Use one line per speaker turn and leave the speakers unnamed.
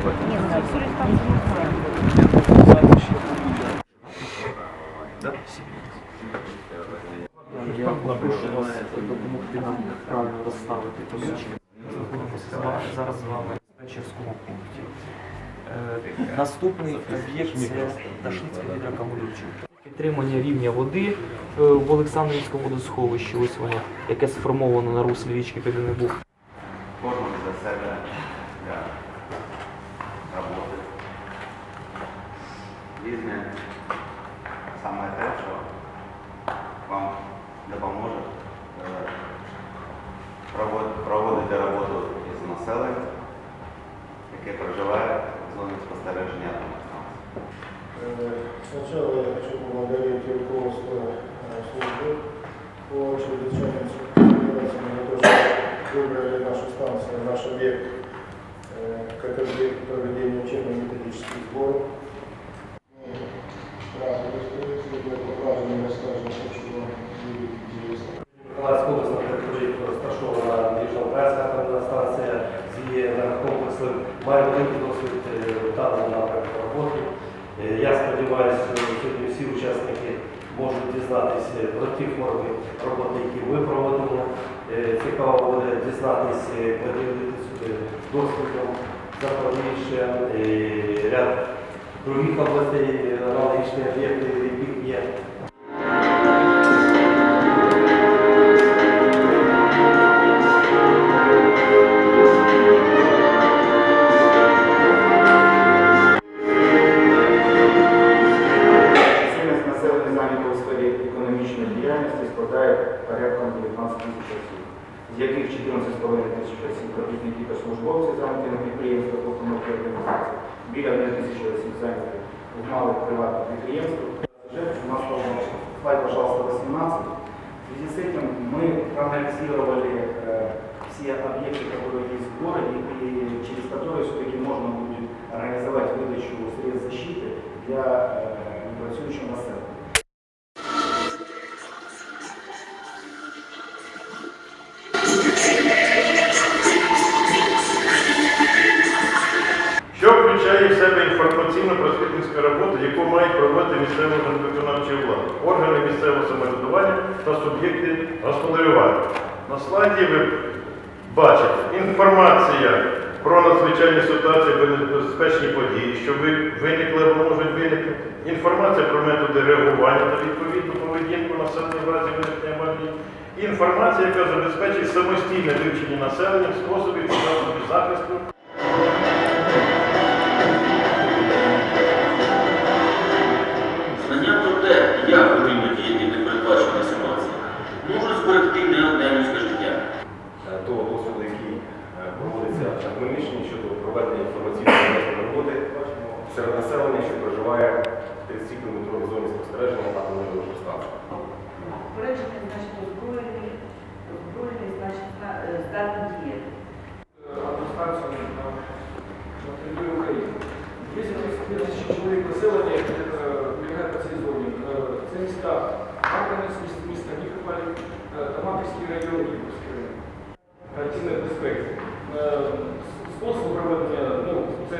Я прошу вас допомогти нам правильно розставити. Зараз з вами в Печерському пункті. Наступний об'єкт це Ташницька біля Підтримання рівня води в Олександрівському водосховищі, ось воно, яке сформовано на руслі річки Піденебух.
Кожен за себе.
по чрезвычайным ситуациям за то, что выбрали нашу станцию, наш объект э, как объект проведения учебно-методических сборов. Мы справились, если бы поправили, расскажем, что вам будет интересно.
Миколаївська область на території розташована Діжна Українська атомна станція з її енергокомплексом має великий дізнатися про ті форми роботи, які ми проводимо. Е, Цікаво буде дізнатися, поділитися досвідом Запоріжжя, е, ряд других областей,
аналогічних об'єктів, у сфері економічної діяльності складає порядком 19 тисяч осіб, з яких 14,5 тисяч осіб робітники та службовці зайняті на підприємствах установки організації, біля 1 тисячі осіб зайняті в малих приватних підприємствах. У нас должно слайд, пожалуйста, 18. В связи с этим мы проанализировали э, все объекты, которые есть в городе, и через которые все-таки можно будет организовать выдачу средств защиты для
яку мають проводити місцеві виконавчі влади, органи місцевого самоврядування та суб'єкти господарювання. На слайді ви бачите інформація про надзвичайні ситуації, або небезпечні події, що виникли або можуть виникнути, інформація про методи реагування та відповідну поведінку населення в разі виникнення аварії, і інформація, яка забезпечує самостійне вивчення населенням способів засобів захисту
серед населення, що проживає в 30 кілометровій зоні спостереження атомної електростанції. Попереджений, значить, озброєний, озброєний,
значить, здатний діяти. Адміністрацію на території України. тисяч чоловік населення полягає по цій зоні. Е, це міста Марканець, міста Нікополь, е, Тамаківський район, Нікопольський район. Картинний е, проведення, ну, це